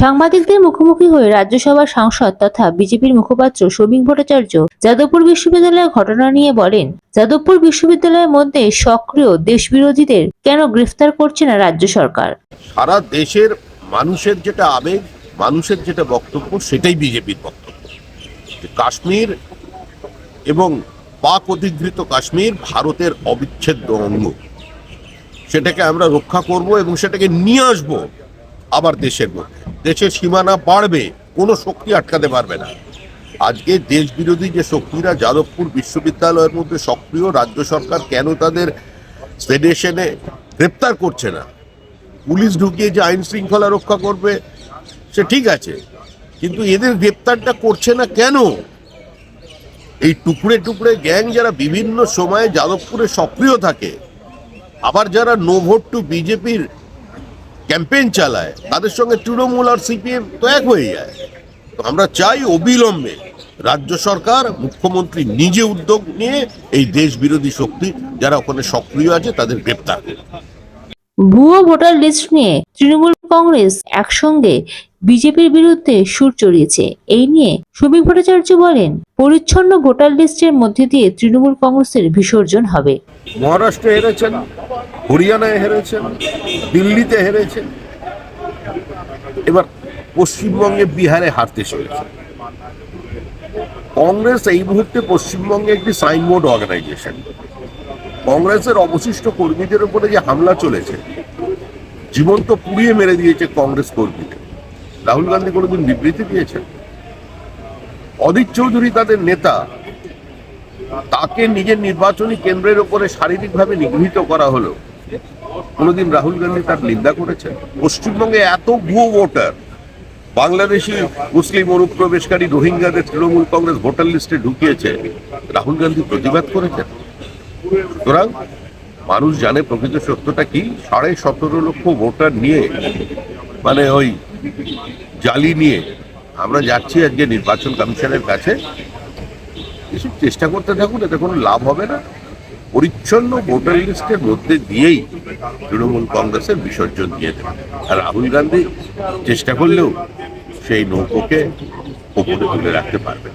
সাংবাদিকদের মুখোমুখি হয়ে রাজ্যসভার সাংসদ তথা বিজেপির মুখপাত্র শ্রমিক ভট্টাচার্য যাদবপুর বিশ্ববিদ্যালয়ের ঘটনা নিয়ে বলেন, যাদবপুর বিশ্ববিদ্যালয়ের মধ্যে সক্রিয় দেশবিরোধীদের কেন গ্রেফতার করছে না রাজ্য সরকার? সারা দেশের মানুষের যেটা আবেগ, মানুষের যেটা বক্তব্য, সেটাই বিজেপির বক্তব্য। কাশ্মীর এবং পাক অধিকৃত কাশ্মীর ভারতের অবিচ্ছেদ্য অঙ্গ। সেটাকে আমরা রক্ষা করব এবং সেটাকে নিয়ে আসব। আবার দেশের মধ্যে। দেশের সীমানা বাড়বে, কোনো শক্তি আটকাতে পারবে না। আজকে দেশ বিরোধী যে শক্তিরা যাদবপুর বিশ্ববিদ্যালয়ের মধ্যে সক্রিয়, রাজ্য সরকার কেন তাদের ফেডারেশনে গ্রেপ্তার করছে না? পুলিশ ঢুকিয়ে যে আইন শৃঙ্খলা রক্ষা করবে, সে ঠিক আছে। কিন্তু এদের গ্রেপ্তারটা করছে না কেন? এই টুকরে টুকরে গ্যাং যারা বিভিন্ন সময়ে যাদবপুরে সক্রিয় থাকে, আবার যারা নো ভোট টু বিজেপির ক্যাম্পেইন চালায়, তাদের সঙ্গে তৃণমূল আর সিপিএম তো এক হয়ে যায়। তো আমরা চাই অবিলম্বে রাজ্য সরকার, মুখ্যমন্ত্রী নিজে উদ্যোগ নিয়ে এই দেশ বিরোধী শক্তি যারা ওখানে সক্রিয় আছে তাদের গ্রেপ্তার ভুয়ো ভোটার লিস্ট নিয়ে তৃণমূল কংগ্রেস একসঙ্গে বিজেপির বিরুদ্ধে সুর চড়িয়েছে। এই নিয়ে শ্রমিক ভট্টাচার্য বলেন, পরিচ্ছন্ন ভোটার লিস্টের মধ্যে দিয়ে তৃণমূল কংগ্রেসের বিসর্জন হবে। মহারাষ্ট্রে হেরেছেন, হরিয়ানায় হেরেছেন, দিল্লিতে হেরেছেন। এবার পশ্চিমবঙ্গে বিহারে হারতে চলেছে। কংগ্রেস এই মুহূর্তে পশ্চিমবঙ্গে একটি সাইনবোর্ড অর্গানাইজেশন। কংগ্রেসের অবশিষ্ট কর্মীদের উপরে যে হামলা চলেছে, জীবন্ত পুড়িয়ে মেরে দিয়েছে কংগ্রেস কর্মীদের। রাহুল গান্ধী কোনোদিন বিবৃতি দিয়েছেন? অদিত চৌধুরী তাদের নেতা, তাকে নিজের নির্বাচনী কেন্দ্রের উপরে শারীরিকভাবে নিগৃহীত করা হলো। কোনোদিন রাহুল গান্ধী তার নিন্দা করেছেন? পশ্চিমবঙ্গে এত ভুয়ো ভোটার, বাংলাদেশি মুসলিম অনুপ্রবেশকারী রোহিঙ্গাদের তৃণমূল কংগ্রেস ভোটার লিস্টে ঢুকিয়েছে, রাহুল গান্ধী প্রতিবাদ করেছেন? সুতরাং মানুষ জানে প্রকৃত সত্যটা কি? সাড়ে সতেরো লক্ষ ভোটার নিয়ে মানে ওই জালি নিয়ে আমরা যাচ্ছি আজকে নির্বাচন কমিশনের কাছে। এসব চেষ্টা করতে থাকুন, এতে কোনো লাভ হবে না। পরিচ্ছন্ন ভোটার লিস্টের মধ্যে দিয়েই তৃণমূল কংগ্রেসের বিসর্জন দিয়ে দেবে। আর রাহুল গান্ধী চেষ্টা করলেও সেই নৌকোকে ওপরে তুলে রাখতে পারবেন